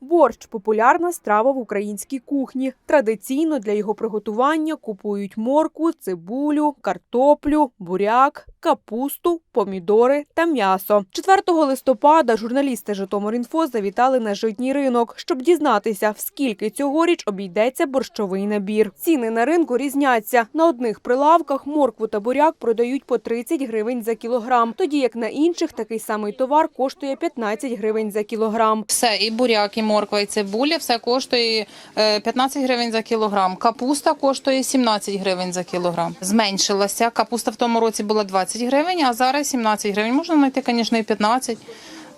Борщ популярна страва в українській кухні. Традиційно для його приготування купують морку, цибулю, картоплю, буряк, капусту, помідори та м'ясо. 4 листопада журналісти Житомирінфо завітали на житній ринок, щоб дізнатися, в скільки цьогоріч обійдеться борщовий набір. Ціни на ринку різняться. На одних прилавках моркву та буряк продають по 30 гривень за кілограм, тоді як на інших такий самий товар коштує 15 гривень за кілограм. Все, і буряк, і морква, і цибуля, все коштує е, 15 гривень за кілограм. Капуста коштує 17 гривень за кілограм. Зменшилася. Капуста в тому році була 20 гривень, а зараз 17 гривень. Можна знайти, звісно, і 15.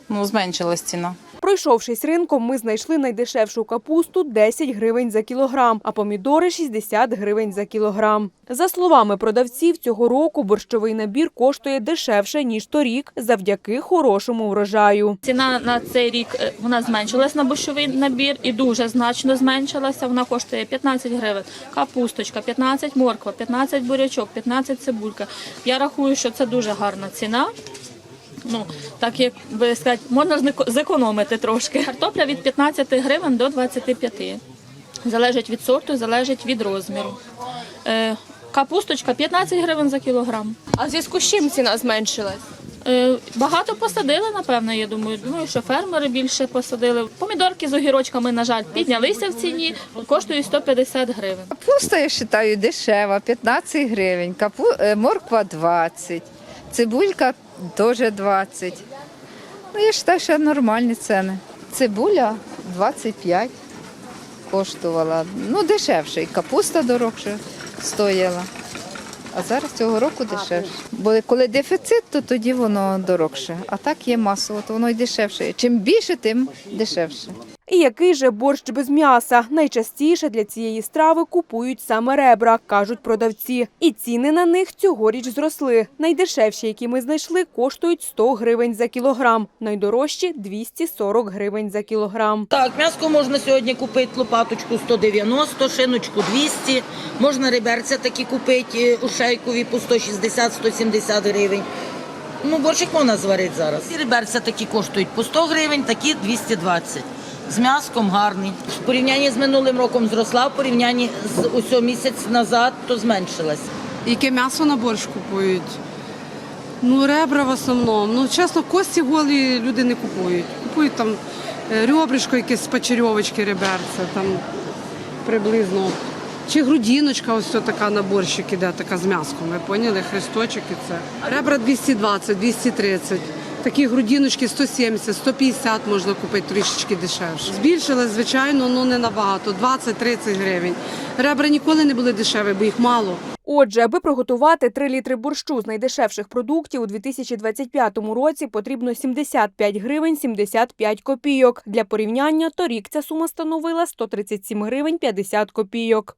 Ну, зменшилась ціна. Пройшовшись ринком, ми знайшли найдешевшу капусту 10 гривень за кілограм, а помідори 60 гривень за кілограм. За словами продавців, цього року борщовий набір коштує дешевше ніж торік, завдяки хорошому врожаю. Ціна на цей рік е, вона зменшилась на борщовий набір і дуже значно зменшилася. Вона коштує 15 гривень. Капусточка 15, морква, 15 бурячок, 15 цибулька. Я рахую, що це дуже гарна ціна. Ну, так як би сказати, можна зекономити трошки. Картопля від 15 гривень до 25. Залежить від сорту, залежить від розміру. Е, капусточка 15 гривень за кілограм. А в зв'язку з чим ціна зменшилась? Е, Багато посадили, напевно, я думаю. Думаю, що фермери більше посадили. Помідорки з огірочками, на жаль, піднялися в ціні, коштують 150 гривень. Капуста, я вважаю, дешева, 15 гривень, Капу... е, морква 20, цибулька теж 20. Ну, я вважаю, що нормальні ціни. Цибуля 25 коштувала, ну дешевше, і капуста дорожче стояла. А зараз цього року дешевше. Бо коли дефіцит, то тоді воно дорожче. А так є масово, то воно й дешевше. Чим більше, тим дешевше. І який же борщ без м'яса? Найчастіше для цієї страви купують саме ребра, кажуть продавці. І ціни на них цьогоріч зросли. Найдешевші, які ми знайшли, коштують 100 гривень за кілограм. Найдорожчі – 240 гривень за кілограм. Так, м'яско можна сьогодні купити лопаточку 190, шиночку 200. Можна реберця такі купити е, у шейкові по 160-170 гривень. Ну, борщик можна зварити зараз. І реберця такі коштують по 100 гривень, такі 220. З м'яском гарний. В порівнянні з минулим роком зросла, в порівнянні з усього місяць назад, то зменшилась. Яке м'ясо на борщ купують? Ну, ребра в основному. Ну, чесно, кості голі люди не купують. Купують там е, ребришко, якесь з печерьовочки, реберце, там приблизно. Чи грудіночка ось така на борщик іде, така з м'яском. Ви поняли? Хресточок і це. Ребра 220, 230. Такі грудіночки 170, 150 можна купити трішечки дешевше. Збільшилось, звичайно, ну не набагато, 20-30 гривень. Ребра ніколи не були дешеві, бо їх мало. Отже, аби приготувати 3 літри борщу з найдешевших продуктів у 2025 році потрібно 75 гривень 75 копійок. Для порівняння торік ця сума становила 137 гривень 50 копійок.